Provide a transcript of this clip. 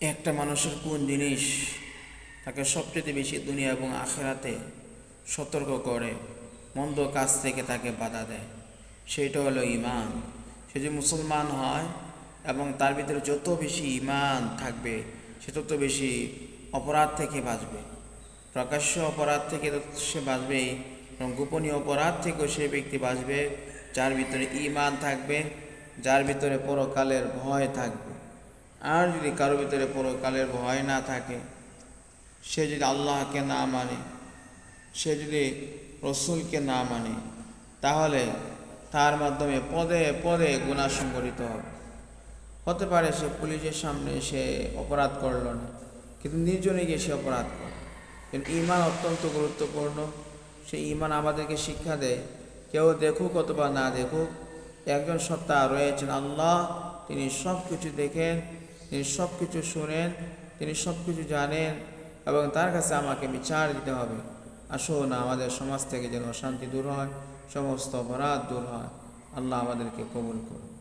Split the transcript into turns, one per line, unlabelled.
একটা মানুষের কোন জিনিস তাকে সবচেয়ে বেশি দুনিয়া এবং আখেরাতে সতর্ক করে, মন্দ কাজ থেকে তাকে বাধা দেয়, সেইটা হলো ইমান সে যে মুসলমান হয় এবং তার ভিতরে যত বেশি ইমান থাকবে, সে তত বেশি অপরাধ থেকে বাঁচবে। প্রকাশ্য অপরাধ থেকে সে বাঁচবে এবং গোপনীয় অপরাধ থেকেও সে ব্যক্তি বাঁচবে, যার ভিতরে ইমান থাকবে, যার ভিতরে পরকালের ভয় থাকবে। আর যদি কারও ভিতরে পরকালের ভয় না থাকে, সে যদি আল্লাহকে না মানে সে যদি রসুলকে না মানে তাহলে তার মাধ্যমে পদে পদে গুণা সংগঠিত হবে। হতে পারে সে পুলিশের সামনে সে অপরাধ করল না, কিন্তু নির্জনে গিয়ে সে অপরাধ করে। কিন্তু ইমান অত্যন্ত গুরুত্বপূর্ণ। সেই ইমান আমাদেরকে শিক্ষা দেয়, কেউ দেখুক অথবা না দেখুক, একজন সত্তা রয়েছেন আল্লাহ, তিনি সব কিছু দেখেন তিনি সব কিছু শোনেন, তিনি সব কিছু জানেন এবং তার কাছে আমাকে বিচার দিতে হবে। আসুন, আমাদের সমাজ থেকে যেন অশান্তি দূর হয়, সমস্ত অপরাধ দূর হয়। আল্লাহ আমাদেরকে কবুল করুন